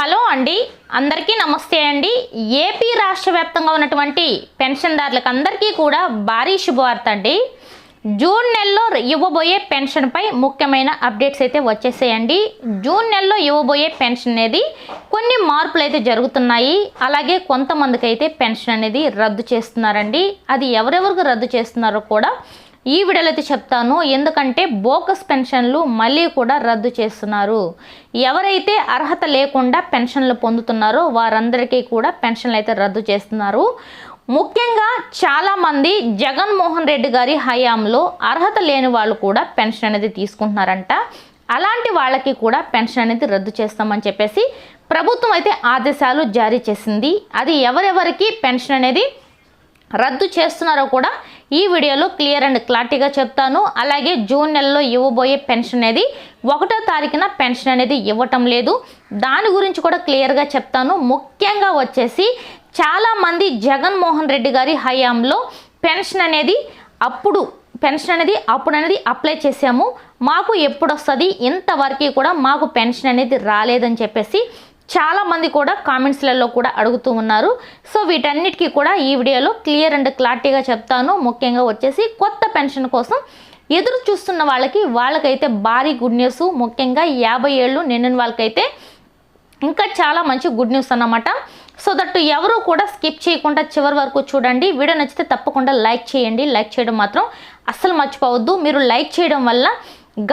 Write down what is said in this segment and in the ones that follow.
Hello అండి. అందరికీ నమస్తే అండి. ఏపీ రాష్ట్ర వ్యాప్తంగా ఉన్నటువంటి పెన్షన్దారులకు అందరికీ కూడా భారీ శుభవార్త అండి. జూన్ నెలలో ఇవ్వబోయే పెన్షన్పై ముఖ్యమైన అప్డేట్స్ అయితే వచ్చేసాయండి. జూన్ నెలలో ఇవ్వబోయే పెన్షన్ అనేది కొన్ని మార్పులు అయితే జరుగుతున్నాయి. అలాగే కొంతమందికి అయితే పెన్షన్ అనేది రద్దు చేస్తున్నారండి. అది ఎవరెవరికి రద్దు చేస్తున్నారో కూడా ఈ వీడియోలో అయితే చెప్తాను. ఎందుకంటే బోకస్ పెన్షన్లు మళ్ళీ కూడా రద్దు చేస్తున్నారు. ఎవరైతే అర్హత లేకుండా పెన్షన్లు పొందుతున్నారో వారందరికీ కూడా పెన్షన్లు అయితే రద్దు చేస్తున్నారు. ముఖ్యంగా చాలామంది జగన్మోహన్ రెడ్డి గారి హయాంలో అర్హత లేని వాళ్ళు కూడా పెన్షన్ అనేది తీసుకుంటున్నారంట. అలాంటి వాళ్ళకి కూడా పెన్షన్ అనేది రద్దు చేస్తామని చెప్పేసి ప్రభుత్వం అయితే ఆదేశాలు జారీ చేసింది. అది ఎవరెవరికి పెన్షన్ అనేది రద్దు చేస్తున్నారో కూడా ఈ వీడియోలో క్లియర్ అండ్ క్లారిటీగా చెప్తాను. అలాగే జూన్ నెలలో ఇవ్వబోయే పెన్షన్ అనేది ఒకటో తారీఖున పెన్షన్ అనేది ఇవ్వటం లేదు. దాని గురించి కూడా క్లియర్గా చెప్తాను. ముఖ్యంగా వచ్చేసి చాలామంది జగన్మోహన్ రెడ్డి గారి హయాంలో పెన్షన్ అనేది అప్పుడు పెన్షన్ అనేది అప్పుడు అనేది అప్లై చేసాము మాకు ఎప్పుడు వస్తుంది? ఇంతవరకు కూడా మాకు పెన్షన్ అనేది రాలేదని చెప్పేసి చాలామంది కూడా కామెంట్స్లలో కూడా అడుగుతూ ఉన్నారు. సో వీటన్నిటికీ కూడా ఈ వీడియోలో క్లియర్ అండ్ క్లారిటీగా చెప్తాను. ముఖ్యంగా వచ్చేసి కొత్త పెన్షన్ కోసం ఎదురు చూస్తున్న వాళ్ళకి వాళ్ళకైతే భారీ గుడ్ న్యూస్. ముఖ్యంగా యాభై ఏళ్ళు నిండిన వాళ్ళకైతే ఇంకా చాలా మంచి గుడ్ న్యూస్ అన్నమాట. సో దట్ ఎవరు కూడా స్కిప్ చేయకుండా చివరి వరకు చూడండి. వీడియో నచ్చితే తప్పకుండా లైక్ చేయండి. లైక్ చేయడం మాత్రం అస్సలు మర్చిపోవద్దు. మీరు లైక్ చేయడం వల్ల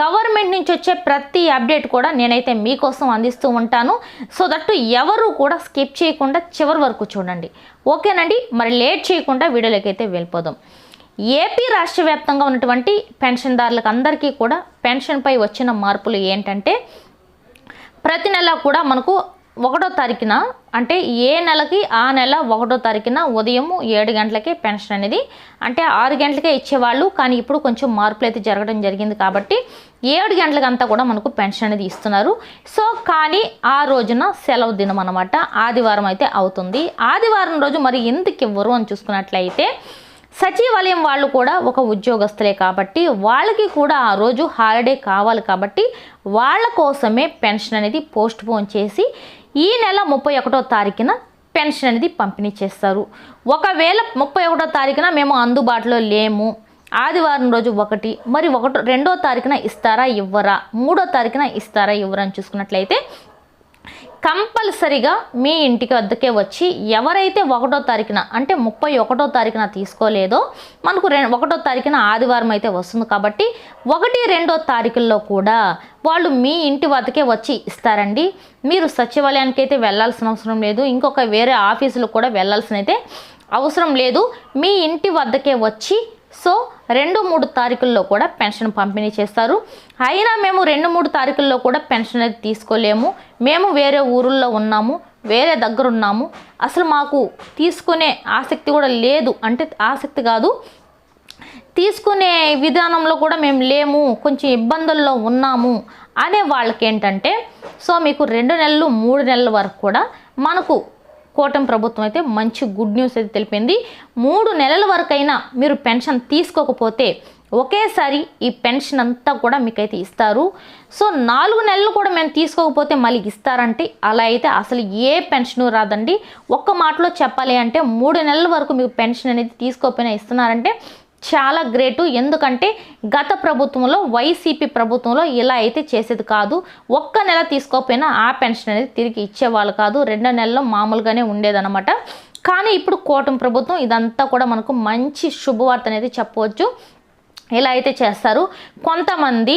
గవర్నమెంట్ నుంచి వచ్చే ప్రతి అప్డేట్ కూడా నేనైతే మీకోసం అందిస్తూ ఉంటాను. సో దట్ ఎవరు కూడా స్కిప్ చేయకుండా చివరి వరకు చూడండి. ఓకేనండి? మరి లేట్ చేయకుండా వీడియోలోకైతే వెళ్ళిపోదాం. ఏపీ రాష్ట్ర వ్యాప్తంగా ఉన్నటువంటి పెన్షన్దారులకు అందరికీ కూడా పెన్షన్పై వచ్చిన మార్పులు ఏంటంటే ప్రతి నెల కూడా మనకు ఒకటో తారీఖున అంటే ఏ నెలకి ఆ నెల ఒకటో తారీఖున ఉదయం ఏడు గంటలకే పెన్షన్ అనేది అంటే ఆరు గంటలకే ఇచ్చేవాళ్ళు కానీ ఇప్పుడు కొంచెం మార్పులు అయితే జరగడం జరిగింది కాబట్టి ఏడు గంటలకంతా కూడా మనకు పెన్షన్ అనేది ఇస్తున్నారు. సో కానీ ఆ రోజున సెలవు దినం అనమాట ఆదివారం అయితే అవుతుంది. ఆదివారం రోజు మరి ఎందుకు ఇవ్వరు అని చూసుకున్నట్లయితే సచివాలయం వాళ్ళు కూడా ఒక ఉద్యోగస్తులే కాబట్టి వాళ్ళకి కూడా ఆ రోజు హాలిడే కావాలి కాబట్టి వాళ్ళ కోసమే పెన్షన్ అనేది పోస్ట్ పోన్ చేసి ఈ నెల ముప్పై ఒకటో తారీఖున పెన్షన్ అనేది పంపిణీ చేస్తారు. ఒకవేళ ముప్పై ఒకటో తారీఖున మేము అందుబాటులో లేము ఆదివారం రోజు ఒకటి మరి ఒకటో రెండో తారీఖున ఇస్తారా ఇవ్వరా మూడో తారీఖున ఇస్తారా ఇవ్వరా అని చూసుకున్నట్లయితే కంపల్సరిగా మీ ఇంటికి వద్దకే వచ్చి ఎవరైతే ఒకటో తారీఖున అంటే ముప్పై ఒకటో తారీఖున తీసుకోలేదో మనకు రె ఒకటో తారీఖున ఆదివారం అయితే వస్తుంది కాబట్టి ఒకటి రెండో తారీఖుల్లో కూడా వాళ్ళు మీ ఇంటి వద్దకే వచ్చి ఇస్తారండి. మీరు సచివాలయానికి అయితే వెళ్ళాల్సిన అవసరం లేదు. ఇంకొక వేరే ఆఫీసులకు కూడా వెళ్ళాల్సిన అయితే అవసరం లేదు. మీ ఇంటి వద్దకే వచ్చి సో రెండు మూడు తారీఖుల్లో కూడా పెన్షన్ పంపిణీ చేస్తారు. అయినా మేము రెండు మూడు తారీఖుల్లో కూడా పెన్షన్ అనేది తీసుకోలేము. మేము వేరే ఊరుల్లో ఉన్నాము వేరే దగ్గర ఉన్నాము. అసలు మాకు తీసుకునే ఆసక్తి కూడా లేదు. అంటే ఆసక్తి కాదు. తీసుకునే విధానంలో కూడా మేము లేము కొంచెం ఇబ్బందుల్లో ఉన్నాము అనే వాళ్ళకి ఏంటంటే సో మీకు రెండు నెలలు మూడు నెలల వరకు కూడా మనకు కూటమి ప్రభుత్వం అయితే మంచి గుడ్ న్యూస్ అయితే తెలిపింది. మూడు నెలల వరకైనా మీరు పెన్షన్ తీసుకోకపోతే ఒకేసారి ఈ పెన్షన్ అంతా కూడా మీకైతే ఇస్తారు. సో నాలుగు నెలలు కూడా మేము తీసుకోకపోతే మళ్ళీ ఇస్తారంటే అలా అయితే అసలు ఏ పెన్షన్ రాదండి. ఒక్క మాటలో చెప్పాలి అంటే మూడు నెలల వరకు మీకు పెన్షన్ అనేది తీసుకోకపోయినా ఇస్తున్నారంటే చాలా గ్రేటు. ఎందుకంటే గత ప్రభుత్వంలో వైసీపీ ప్రభుత్వంలో ఇలా అయితే చేసేది కాదు. ఒక్క నెల తీసుకోకపోయినా ఆ పెన్షన్ అనేది తిరిగి ఇచ్చేవాళ్ళు కాదు. రెండో నెలల్లో మామూలుగానే ఉండేదన్నమాట. కానీ ఇప్పుడు కూటమి ప్రభుత్వం ఇదంతా కూడా మనకు మంచి శుభవార్త అనేది చెప్పవచ్చు. ఇలా అయితే చేస్తారు. కొంతమంది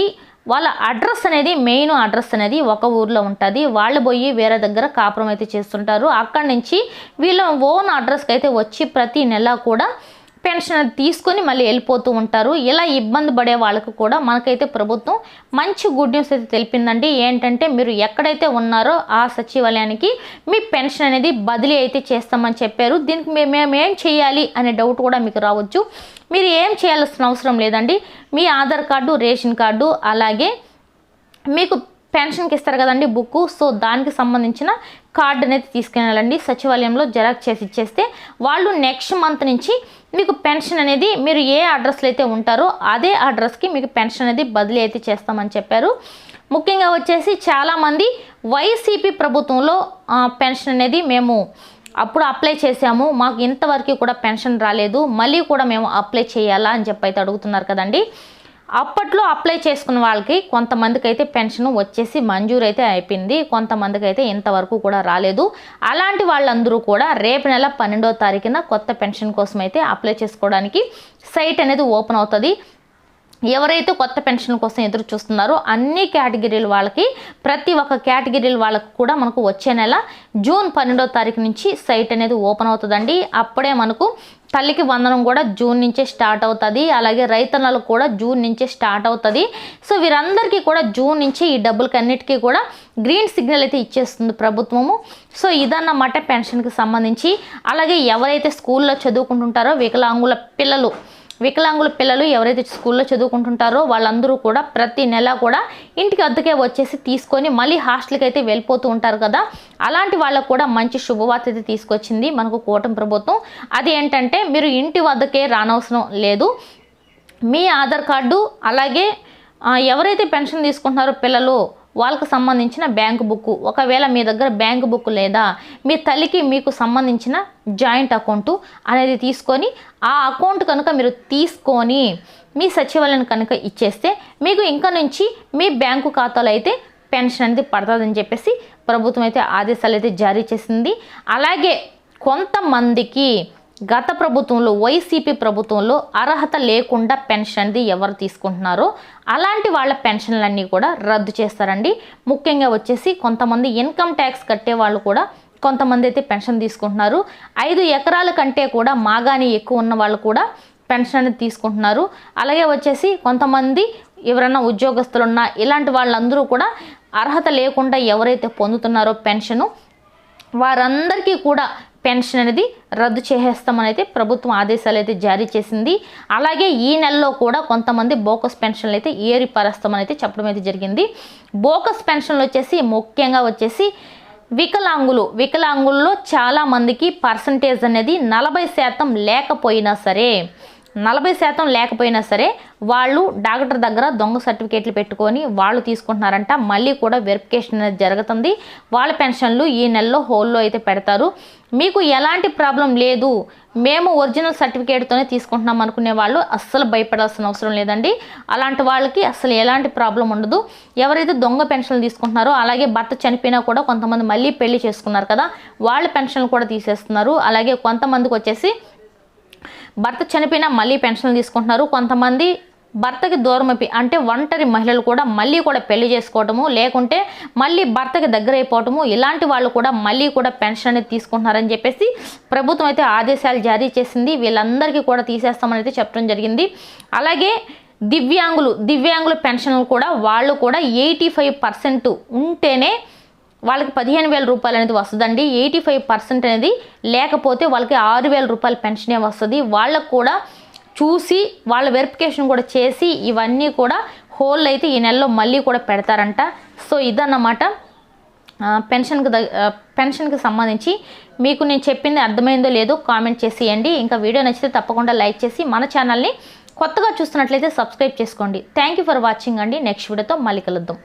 వాళ్ళ అడ్రస్ అనేది మెయిన్ అడ్రస్ అనేది ఒక ఊర్లో ఉంటుంది. వాళ్ళు పోయి వేరే దగ్గర కాపురం అయితే చేస్తుంటారు. అక్కడి నుంచి వీళ్ళ ఓన్ అడ్రస్కి అయితే వచ్చి ప్రతి నెల కూడా పెన్షన్ తీసుకొని మళ్ళీ వెళ్ళిపోతూ ఉంటారు. ఇలా ఇబ్బంది పడే వాళ్ళకు కూడా మనకైతే ప్రభుత్వం మంచి గుడ్ న్యూస్ అయితే తెలిపిందండి. ఏంటంటే మీరు ఎక్కడైతే ఉన్నారో ఆ సచివాలయానికి మీ పెన్షన్ అనేది బదిలీ అయితే చేస్తామని చెప్పారు. దీనికి మేము ఏం చేయాలి అనే డౌట్ కూడా మీకు రావచ్చు. మీరు ఏం చేయాల్సిన అవసరం లేదండి. మీ ఆధార్ కార్డు రేషన్ కార్డు అలాగే మీకు పెన్షన్కి ఇస్తారు కదండి బుక్ సో దానికి సంబంధించిన కార్డు అనేది తీసుకెళ్ళాలండి. సచివాలయంలో జెరాక్స్ చేసి ఇచ్చేస్తే వాళ్ళు నెక్స్ట్ మంత్ నుంచి మీకు పెన్షన్ అనేది మీరు ఏ అడ్రస్లో అయితే ఉంటారో అదే అడ్రస్కి మీకు పెన్షన్ అనేది బదిలీ అయితే చేస్తామని చెప్పారు. ముఖ్యంగా వచ్చేసి చాలామంది వైసీపీ ప్రభుత్వంలో పెన్షన్ అనేది మేము అప్పుడు అప్లై చేసాము మాకు ఇంతవరకు కూడా పెన్షన్ రాలేదు. మళ్ళీ కూడా మేము అప్లై చేయాలా అని చెప్పి అయితే అడుగుతున్నారు కదండి. అప్పట్లో అప్లై చేసుకున్న వాళ్ళకి కొంతమందికి అయితే పెన్షన్ వచ్చేసి మంజూరు అయితే అయిపోయింది. కొంతమందికి అయితే ఇంతవరకు కూడా రాలేదు. అలాంటి వాళ్ళందరూ కూడా రేపు నెల పన్నెండో తారీఖున కొత్త పెన్షన్ కోసం అయితే అప్లై చేసుకోవడానికి సైట్ అనేది ఓపెన్ అవుతుంది. ఎవరైతే కొత్త పెన్షన్ కోసం ఎదురు చూస్తున్నారో అన్ని కేటగిరీల వాళ్ళకి ప్రతి ఒక్క కేటగిరీల వాళ్ళకి కూడా మనకు వచ్చే నెల జూన్ పన్నెండో తారీఖు నుంచి సైట్ అనేది ఓపెన్ అవుతుందండి. అప్పుడే మనకు తల్లికి వందనం కూడా జూన్ నుంచే స్టార్ట్ అవుతుంది. అలాగే రైతన్నలకు కూడా జూన్ నుంచే స్టార్ట్ అవుతుంది. సో వీరందరికీ కూడా జూన్ నుంచి ఈ డబ్బులకి అన్నిటికీ కూడా గ్రీన్ సిగ్నల్ అయితే ఇచ్చేస్తుంది ప్రభుత్వము. సో ఇదన్నమాట పెన్షన్కి సంబంధించి. అలాగే ఎవరైతే స్కూల్లో చదువుకుంటుంటారో వికలాంగుల పిల్లలు వికలాంగుల పిల్లలు ఎవరైతే స్కూల్లో చదువుకుంటుంటారో వాళ్ళందరూ కూడా ప్రతి నెల కూడా ఇంటికి అద్దెకే వచ్చేసి తీసుకొని మళ్ళీ హాస్టల్కి అయితే వెళ్ళిపోతూ ఉంటారు కదా. అలాంటి వాళ్ళకు కూడా మంచి శుభవార్త అయితే తీసుకొచ్చింది మనకు కూటమి ప్రభుత్వం. అది ఏంటంటే మీరు ఇంటి వద్దకే రానవసరం లేదు. మీ ఆధార్ కార్డు అలాగే ఎవరైతే పెన్షన్ తీసుకుంటున్నారో పిల్లలు వాళ్ళకు సంబంధించిన బ్యాంకు బుక్ ఒకవేళ మీ దగ్గర బ్యాంకు బుక్ లేదా మీ తల్లికి మీకు సంబంధించిన జాయింట్ అకౌంటు అనేది తీసుకొని ఆ అకౌంట్ కనుక మీరు తీసుకొని మీ సచివాలయం కనుక ఇచ్చేస్తే మీకు ఇంకా నుంచి మీ బ్యాంకు ఖాతాలో అయితే పెన్షన్ అనేది పడుతుందని చెప్పేసి ప్రభుత్వం అయితే ఆదేశాలు అయితే జారీ చేసింది. అలాగే కొంతమందికి గత ప్రభుత్వంలో వైసీపీ ప్రభుత్వంలో అర్హత లేకుండా పెన్షన్ అనేది ఎవరు తీసుకుంటున్నారో అలాంటి వాళ్ళ పెన్షన్లన్నీ కూడా రద్దు చేస్తారండి. ముఖ్యంగా వచ్చేసి కొంతమంది ఇన్కమ్ ట్యాక్స్ కట్టే వాళ్ళు కూడా కొంతమంది అయితే పెన్షన్ తీసుకుంటున్నారు. ఐదు ఎకరాల కంటే కూడా మాగాని ఎక్కువ ఉన్న వాళ్ళు కూడా పెన్షన్ అనేది తీసుకుంటున్నారు. అలాగే వచ్చేసి కొంతమంది ఎవరైనా ఉద్యోగస్తులున్నా ఇలాంటి వాళ్ళందరూ కూడా అర్హత లేకుండా ఎవరైతే పొందుతున్నారో పెన్షను వారందరికీ కూడా పెన్షన్ అనేది రద్దు చేసేస్తామని అయితే ప్రభుత్వం ఆదేశాలు అయితే జారీ చేసింది. అలాగే ఈ నెలలో కూడా కొంతమంది బోకస్ పెన్షన్లు అయితే ఏరిపరుస్తామని అయితే చెప్పడం అయితే జరిగింది. బోకస్ పెన్షన్లు వచ్చేసి ముఖ్యంగా వచ్చేసి వికలాంగులు వికలాంగుల్లో చాలామందికి పర్సంటేజ్ అనేది నలభై శాతం లేకపోయినా సరే నలభై శాతం లేకపోయినా సరే వాళ్ళు డాక్టర్ దగ్గర దొంగ సర్టిఫికేట్లు పెట్టుకొని వాళ్ళు తీసుకుంటున్నారంట. మళ్ళీ కూడా వెరిఫికేషన్ అనేది జరుగుతుంది. వాళ్ళ పెన్షన్లు ఈ నెలలో హోల్లో అయితే పెడతారు. మీకు ఎలాంటి ప్రాబ్లం లేదు. మేము ఒరిజినల్ సర్టిఫికేట్తోనే తీసుకుంటున్నాం అనుకునే వాళ్ళు అస్సలు భయపడాల్సిన అవసరం లేదండి. అలాంటి వాళ్ళకి అసలు ఎలాంటి ప్రాబ్లం ఉండదు. ఎవరైతే దొంగ పెన్షన్లు తీసుకుంటున్నారో అలాగే భర్త చనిపోయినా కూడా కొంతమంది మళ్ళీ పెళ్ళి చేసుకున్నారు కదా వాళ్ళ పెన్షన్లు కూడా తీసేస్తున్నారు. అలాగే కొంతమందికి వచ్చేసి భర్త చనిపోయినా మళ్ళీ పెన్షన్లు తీసుకుంటున్నారు. కొంతమంది భర్తకి దూరం అంటే ఒంటరి మహిళలు కూడా మళ్ళీ కూడా పెళ్ళి చేసుకోవటము లేకుంటే మళ్ళీ భర్తకి దగ్గర అయిపోవటము ఇలాంటి వాళ్ళు కూడా మళ్ళీ కూడా పెన్షన్ అనేది తీసుకుంటున్నారని చెప్పేసి ప్రభుత్వం అయితే ఆదేశాలు జారీ చేసింది. వీళ్ళందరికీ కూడా తీసేస్తామని అయితే చెప్పడం జరిగింది. అలాగే దివ్యాంగులు దివ్యాంగుల పెన్షన్లు కూడా వాళ్ళు కూడా ఎయిటీ ఫైవ్ పర్సెంట్ ఉంటేనే వాళ్ళకి పదిహేను వేల రూపాయలు అనేది వస్తుందండి. ఎయిటీ ఫైవ్ పర్సెంట్ అనేది లేకపోతే వాళ్ళకి ఆరు వేల రూపాయల పెన్షనే వస్తుంది. వాళ్ళకు కూడా చూసి వాళ్ళ వెరిఫికేషన్ కూడా చేసి ఇవన్నీ కూడా హోల్ అయితే ఈ నెలలో మళ్ళీ కూడా పెడతారంట. సో ఇదన్నమాట. పెన్షన్కి పెన్షన్కి సంబంధించి మీకు నేను చెప్పింది అర్థమైందో లేదో కామెంట్ చేసేయండి ఇంకా వీడియో నచ్చితే తప్పకుండా లైక్ చేసి మన ఛానల్ని కొత్తగా చూస్తున్నట్లయితే సబ్స్క్రైబ్ చేసుకోండి. థ్యాంక్ యూ ఫర్ వాచింగ్ అండి. నెక్స్ట్ వీడియోతో మళ్ళీ కలుద్దాం.